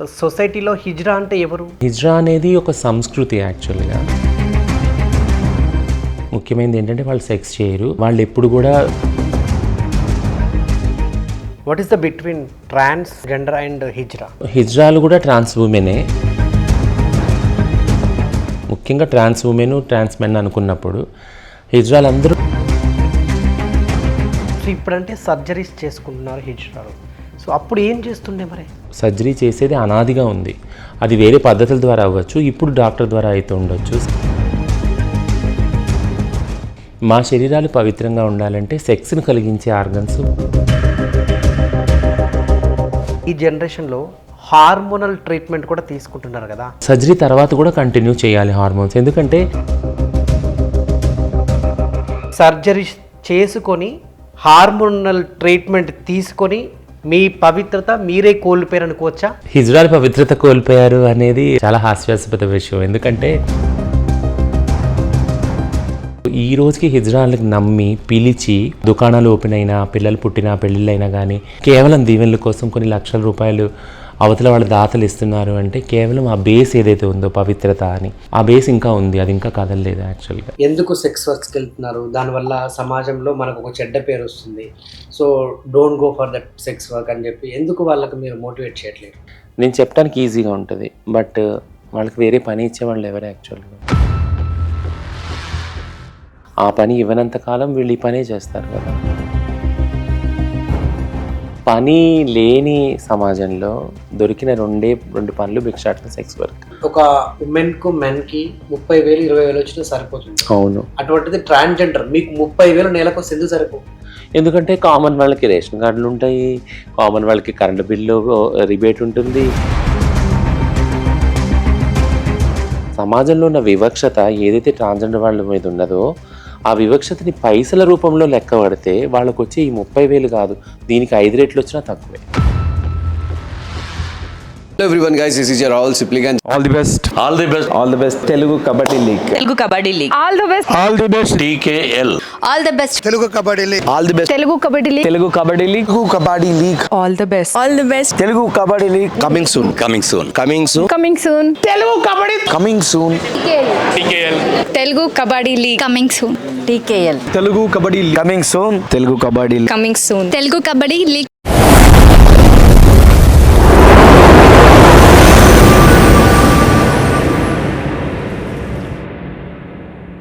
So సొసైటీలో హిజ్రా అంటే ఎవరు? హిజ్రా అనేది ఒక సంస్కృతి యాక్చువల్గా. ముఖ్యమైనది ఏంటంటే వాళ్ళు సెక్స్ చేయరు. వాళ్ళు ఎప్పుడు కూడా what is the between transgender and hijra? హిజ్రాలు కూడా ట్రాన్స్ ఉమెనే ముఖ్యంగా ట్రాన్స్ ఉమెన్ ట్రాన్స్ మెన్ అనుకున్నప్పుడు హిజ్రాలు అందరూ ఇప్పుడంటే సర్జరీస్ చేసుకుంటున్నారు హిజ్రాలు. సో అప్పుడు ఏం చేస్తుండే మరి? సర్జరీ చేసేది అనాదిగా ఉంది. అది వేరే పద్ధతుల ద్వారా అవ్వచ్చు ఇప్పుడు డాక్టర్ ద్వారా అయితే ఉండొచ్చు. మా శరీరాలు పవిత్రంగా ఉండాలంటే సెక్స్ను కలిగించే ఆర్గన్స్ ఈ జనరేషన్లో హార్మోనల్ ట్రీట్మెంట్ కూడా తీసుకుంటున్నారు కదా? సర్జరీ తర్వాత కూడా కంటిన్యూ చేయాలి హార్మోన్స్. ఎందుకంటే సర్జరీ చేసుకొని హార్మోనల్ ట్రీట్మెంట్ తీసుకొని మీ పవిత్రత మీరే కోల్పోయారు అనుకోవచ్చా? హిజ్రాల్ పవిత్రత కోల్పోయారు అనేది చాలా హాస్యాస్పద విషయం. ఎందుకంటే ఈ రోజుకి హిజ్రాన్లకు నమ్మి పిలిచి దుకాణాలు ఓపెన్ అయినా పిల్లలు పుట్టినా పెళ్ళిళ్ళైనా కానీ కేవలం దీవెనల కోసం కొన్ని లక్షల రూపాయలు అవతల వాళ్ళ దాతలు ఇస్తున్నారు అంటే కేవలం ఆ బేస్ ఏదైతే ఉందో పవిత్రత అని. ఆ బేస్ ఇంకా ఉంది అది ఇంకా కదలలేదు యాక్చువల్గా ఎందుకు సెక్స్ వర్క్స్కి వెళ్తున్నారు దానివల్ల సమాజంలో మనకు ఒక చెడ్డ పేరు వస్తుంది. So don't go for that sex work అని చెప్పి ఎందుకు వాళ్ళకి మీరు మోటివేట్ చేయట్లేదు? నేను చెప్పడానికి ఈజీగా ఉంటుంది. బట్ వాళ్ళకి వేరే పని ఇచ్చేవాళ్ళు ఎవరు యాక్చువల్గా ఆ పని ఇవ్వనంత కాలం వీళ్ళు ఈ పనే చేస్తారు కదా. పని లేని సమాజంలో దొరికిన రెండే రెండు పనులు భిక్షాటన సెక్స్ వర్క్ ఒక ఉమెన్కు మెన్కి ముప్పై వేలు ఇరవై వేలు వచ్చినా సరిపోతుంది. అవును. అటువంటిది ట్రాన్స్జెండర్ మీకు ముప్పై వేలు నెలకు ఎందుకు సరిపో ఎందుకంటే కామన్ వాళ్ళకి రేషన్ కార్డులు ఉంటాయి కామన్ వాళ్ళకి కరెంటు బిల్లు రిబేట్ ఉంటుంది. సమాజంలో ఉన్న వివక్షత ఏదైతే ట్రాన్స్జెండర్ వాళ్ళ మీద ఉన్నదో ఆ వివక్షతని పైసల రూపంలో లెక్క పడితే వాళ్ళకు వచ్చే ఈ ముప్పై వేలు కాదు. దీనికి ఐదు రెట్లు వచ్చినా తక్కువే. everyone guys, this is your all supplicant. All the best. All the best. All the best. Telugu Kabaddi League. Telugu Kabaddi League. All the best. All the best. TKL. All the best. Telugu Kabaddi League. All the best. Telugu Kabaddi League. Telugu Kabaddi League. Telugu Kabaddi League. All the best. All the best. Telugu Kabaddi League. Coming soon. Coming soon. Coming soon. Coming soon. Telugu Kabaddi. Coming soon. TKL. TKL. Telugu Kabaddi League. Coming soon. TKL. Telugu Kabaddi League. Coming soon. Telugu Kabaddi League. Coming soon. Telugu Kabaddi League.